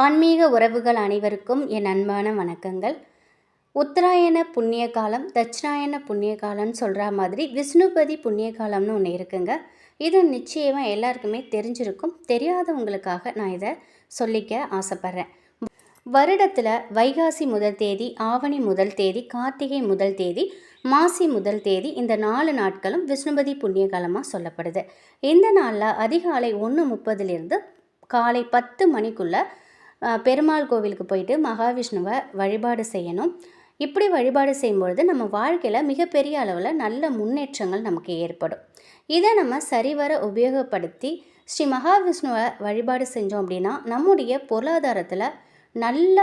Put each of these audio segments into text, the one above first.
ஆன்மீக உறவுகள் அனைவருக்கும் என் அன்பான வணக்கங்கள். உத்தராயண புண்ணிய காலம் தட்சிணாயன புண்ணிய காலம்னு சொல்கிற மாதிரி விஷ்ணுபதி புண்ணிய காலம்னு ஒன்று இருக்குங்க. இது நிச்சயமாக எல்லாருக்குமே தெரிஞ்சிருக்கும். தெரியாதவங்களுக்காக நான் இதை சொல்லிக்க ஆசைப்பட்றேன். வருடத்தில் வைகாசி முதல் தேதி ஆவணி முதல் தேதி கார்த்திகை முதல் தேதி மாசி முதல் தேதி இந்த நாலு நாட்களும் விஷ்ணுபதி புண்ணிய காலமாக சொல்லப்படுது. இந்த நாளில் அதிகாலை ஒன்று முப்பதுலேருந்து காலை பத்து மணிக்குள்ளே பெருமாள் கோவிலுக்கு போயிட்டு மகாவிஷ்ணுவை வழிபாடு செய்யணும். இப்படி வழிபாடு செய்யும்பொழுது நம்ம வாழ்க்கையில் மிகப்பெரிய அளவில் நல்ல முன்னேற்றங்கள் நமக்கு ஏற்படும். இதை நம்ம சரிவர உபயோகப்படுத்தி ஸ்ரீ மகாவிஷ்ணுவை வழிபாடு செஞ்சோம் அப்படின்னா நம்முடைய பொருளாதாரத்தில் நல்ல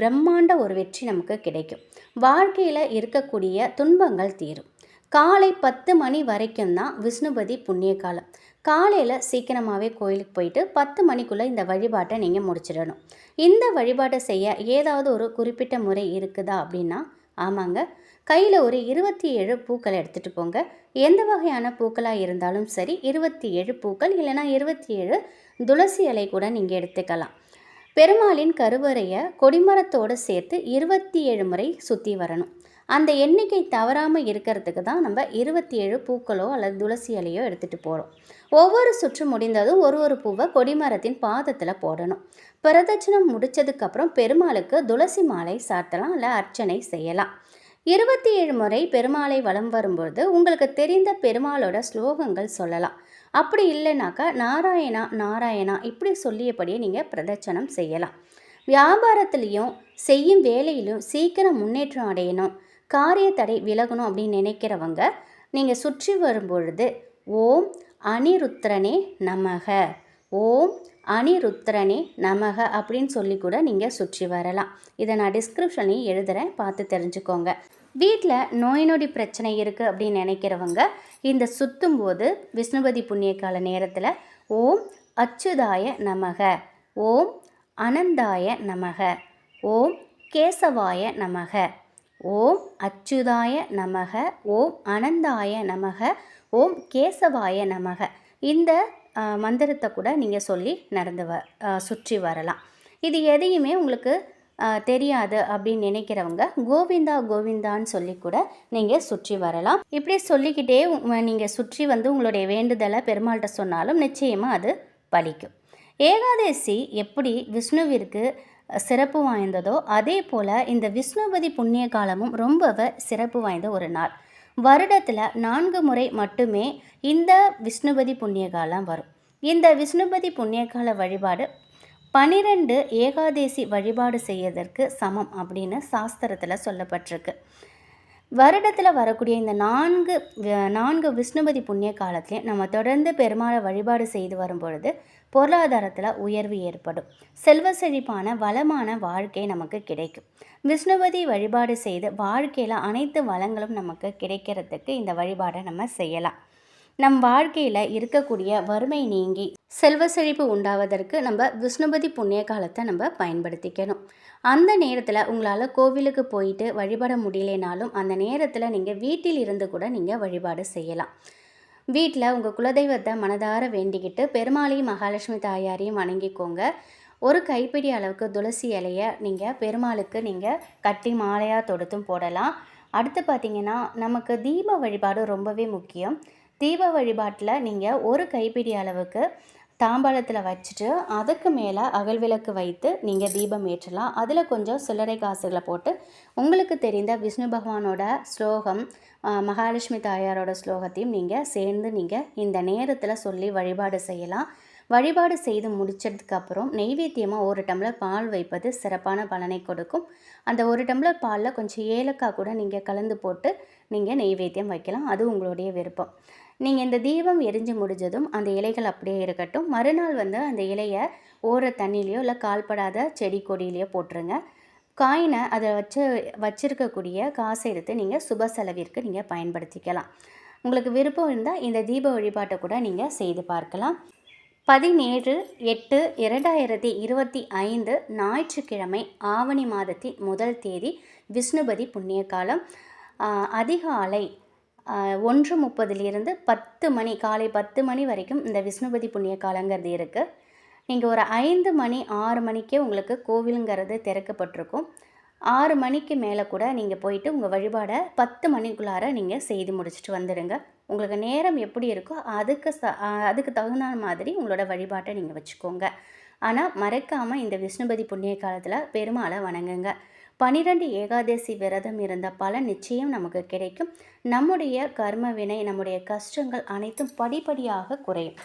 பிரம்மாண்ட ஒரு வெற்றி நமக்கு கிடைக்கும். வாழ்க்கையில் இருக்கக்கூடிய துன்பங்கள் தீரும். காலை பத்து மணி வரைக்கும் தான் விஷ்ணுபதி புண்ணிய காலம். காலையில் சீக்கிரமாகவே கோயிலுக்கு போயிட்டு பத்து மணிக்குள்ளே இந்த வழிபாட்டை நீங்கள் முடிச்சிடணும். இந்த வழிபாட்டை செய்ய ஏதாவது ஒரு குறிப்பிட்ட முறை இருக்குதா அப்படின்னா ஆமாங்க. கையில் ஒரு இருபத்தி ஏழு பூக்களை எடுத்துகிட்டு போங்க. எந்த வகையான பூக்களாக இருந்தாலும் சரி இருபத்தி ஏழு பூக்கள் இல்லைன்னா இருபத்தி ஏழு துளசி இலை கூட நீங்கள் எடுத்துக்கலாம். பெருமாளின் கருவறையை கொடிமரத்தோடு சேர்த்து இருபத்தி ஏழு முறை சுற்றி வரணும். அந்த எண்ணிக்கை தவறாமல் இருக்கிறதுக்கு தான் நம்ம இருபத்தி ஏழு பூக்களோ அல்லது துளசி இலையோ எடுத்துகிட்டு போகிறோம் ஒவ்வொரு சுற்று முடிந்ததும் ஒரு ஒரு பூவை கொடிமரத்தின் பாதத்தில் போடணும். பிரதட்சணம் முடித்ததுக்கப்புறம் பெருமாளுக்கு துளசி மாலை சாத்தலாம் இல்லை அர்ச்சனை செய்யலாம். இருபத்தி ஏழு முறை பெருமாளை வலம் வரும்பொழுது உங்களுக்கு தெரிந்த பெருமாளோட ஸ்லோகங்கள் சொல்லலாம். அப்படி இல்லைனாக்கா நாராயணா நாராயணா இப்படி சொல்லியபடியே நீங்கள் பிரதட்சணம் செய்யலாம். வியாபாரத்துலேயும் செய்யும் வேலையிலும் சீக்கிரம் முன்னேற்றம் அடையணும். காரிய தடை விலகணும் அப்படின்னு நினைக்கிறவங்க நீங்கள் சுற்றி வரும்பொழுது ஓம் அனிருத்ரனே நமக ஓம் அனிருத்ரனே நமக அப்படின்னு சொல்லி கூட நீங்கள் சுற்றி வரலாம். இதை நான் டிஸ்கிரிப்ஷன்லையும் எழுதுகிறேன் பார்த்து தெரிஞ்சுக்கோங்க. வீட்டில் நோய் நொடி பிரச்சனை இருக்குது அப்படின்னு நினைக்கிறவங்க இந்த சுத்தும் போது விஷ்ணுபதி புண்ணிய கால நேரத்தில் ஓம் அச்சுதாய நமக ஓம் அனந்தாய நமக ஓம் கேசவாய நமக ஓம் அச்சுதாய நமக ஓம் அனந்தாய நமக ஓம் கேசவாய நமக. இந்த மந்திரத்தை கூட நீங்கள் சொல்லி நடந்து வ சுற்றி வரலாம். இது எதையுமே உங்களுக்கு தெரியாது அப்படின்னு நினைக்கிறவங்க கோவிந்தா கோவிந்தான்னு சொல்லி கூட நீங்கள் சுற்றி வரலாம். இப்படி சொல்லிக்கிட்டே நீங்கள் சுற்றி வந்து உங்களுடைய வேண்டுதலை பெருமாள்கிட்ட சொன்னாலும் நிச்சயமாக அது பலிக்கும். ஏகாதசி எப்படி விஷ்ணுவிற்கு சிறப்பு வாய்ந்ததோ அதே போல் இந்த விஷ்ணுபதி புண்ணிய காலமும் ரொம்பவே சிறப்பு வாய்ந்த ஒரு நாள். வருடத்தில் நான்கு முறை மட்டுமே இந்த விஷ்ணுபதி புண்ணிய காலம் வரும். இந்த விஷ்ணுபதி புண்ணிய கால வழிபாடு பனிரெண்டு ஏகாதேசி வழிபாடு செய்யறதற்கு சமம் அப்படின்னு சாஸ்திரத்தில் சொல்லப்பட்டிருக்கு. வருடத்தில் வரக்கூடிய இந்த நான்கு நான்கு விஷ்ணுபதி புண்ணிய காலத்திலே நம்ம தொடர்ந்து பெருமாளை வழிபாடு செய்து வரும் பொழுது பொருளாதாரத்தில் உயர்வு ஏற்படும். செல்வ செழிப்பான வளமான வாழ்க்கை நமக்கு கிடைக்கும். விஷ்ணுபதி வழிபாடு செய்து வாழ்க்கையில் அனைத்து வளங்களும் நமக்கு கிடைக்கிறதுக்கு இந்த வழிபாடை நம்ம செய்யலாம். நம் வாழ்க்கையில் இருக்கக்கூடிய வறுமை நீங்கி செல்வ செழிப்பு உண்டாவதற்கு நம்ம விஷ்ணுபதி புண்ணிய காலத்தை நம்ம பயன்படுத்திக்கணும். அந்த நேரத்தில் உங்களால் கோவிலுக்கு போயிட்டு வழிபட முடியலைனாலும் அந்த நேரத்தில் நீங்கள் வீட்டில் இருந்து கூட நீங்கள் வழிபாடு செய்யலாம். வீட்டில் உங்கள் குலதெய்வத்தை மனதார வேண்டிக்கிட்டு பெருமாளையும் மகாலட்சுமி தாயாரையும் வணங்கிக்கோங்க. ஒரு கைப்பிடி அளவுக்கு துளசி இலையை நீங்கள் பெருமாளுக்கு நீங்கள் கட்டி மாலையாக தொடுத்தும் போடலாம். அடுத்து பார்த்தீங்கன்னா நமக்கு தீப வழிபாடு ரொம்பவே முக்கியம். தீப வழிபாட்டில் நீங்கள் ஒரு கைப்பிடி அளவுக்கு தாம்பாளத்தில் வச்சுட்டு அதுக்கு மேலே அகல் விளக்கு வைத்து நீங்கள் தீபம் ஏற்றலாம். அதில் கொஞ்சம் சில்லறை காசுகளை போட்டு உங்களுக்கு தெரிந்த விஷ்ணு பகவானோட ஸ்லோகம் மகாலட்சுமி தாயாரோட ஸ்லோகத்தையும் நீங்கள் சேர்ந்து நீங்கள் இந்த நேரத்தில் சொல்லி வழிபாடு செய்யலாம். வழிபாடு செய்து முடிச்சதுக்கப்புறம் நெய்வேத்தியமாக ஒரு டம்ளர் பால் வைப்பது சிறப்பான பலனை கொடுக்கும். அந்த ஒரு டம்ளர் பாலில் கொஞ்சம் ஏலக்காய் கூட நீங்கள் கலந்து போட்டு நீங்கள் நெய்வேத்தியம் வைக்கலாம். அது உங்களுடைய விருப்பம். நீங்கள் இந்த தீபம் எரிஞ்சு முடிஞ்சதும் அந்த இலைகள் அப்படியே இருக்கட்டும். மறுநாள் வந்து அந்த இலையை ஓர தண்ணியிலையோ இல்லை கால்படாத செடி கொடியிலையோ போட்டுருங்க. காயினை அதை வச்சு வச்சிருக்கக்கூடிய காசை எடுத்து நீங்கள் சுப செலவிற்கு நீங்கள் பயன்படுத்திக்கலாம். உங்களுக்கு விருப்பம் இருந்தால் இந்த தீப வழிபாட்டை கூட நீங்கள் செய்து பார்க்கலாம். பதினேழு எட்டு இரண்டாயிரத்தி இருபத்தி ஐந்து ஞாயிற்றுக்கிழமை ஆவணி மாதத்தின் முதல் தேதி விஷ்ணுபதி புண்ணிய காலம் அதிகாலை ஒன்று முப்பதுலேருந்து பத்து மணி காலை பத்து மணி வரைக்கும் இந்த விஷ்ணுபதி புண்ணிய காலங்கிறது இருக்குது நீங்கள் ஒரு ஐந்து மணி ஆறு மணிக்கே உங்களுக்கு கோவிலுங்கிறது திறக்கப்பட்டிருக்கும். ஆறு மணிக்கு மேலே கூட நீங்கள் போயிட்டு உங்கள் வழிபாடை பத்து மணிக்குள்ளார நீங்கள் செய்து முடிச்சுட்டு வந்துடுங்க. உங்களுக்கு நேரம் எப்படி இருக்கோ அதுக்கு ச அதுக்கு தகுந்த மாதிரி உங்களோட வழிபாட்டை நீங்கள் வச்சுக்கோங்க. ஆனால் மறக்காமல் இந்த விஷ்ணுபதி புண்ணிய காலத்தில் பெருமாளை வணங்குங்க. பனிரெண்டு ஏகாதசி விரதம் இருந்த பலன் நிச்சயம் நமக்கு கிடைக்கும். நம்முடைய கர்ம வினை நம்முடைய கஷ்டங்கள் அனைத்தும் படிப்படியாக குறையும்.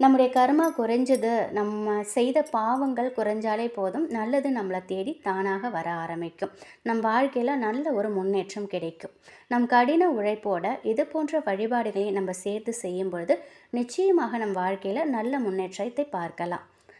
நம்முடைய கர்மா குறைஞ்சது நம்ம செய்த பாவங்கள் குறைஞ்சாலே போதும். நல்லது நம்மளை தேடி தானாக வர ஆரம்பிக்கும். நம் வாழ்க்கையில் நல்ல ஒரு முன்னேற்றம் கிடைக்கும். நம் கடின உழைப்போட இது போன்ற வழிபாடுகளை நம்ம சேர்த்து செய்யும் பொழுது நிச்சயமாக நம் வாழ்க்கையில் நல்ல முன்னேற்றத்தை பார்க்கலாம்.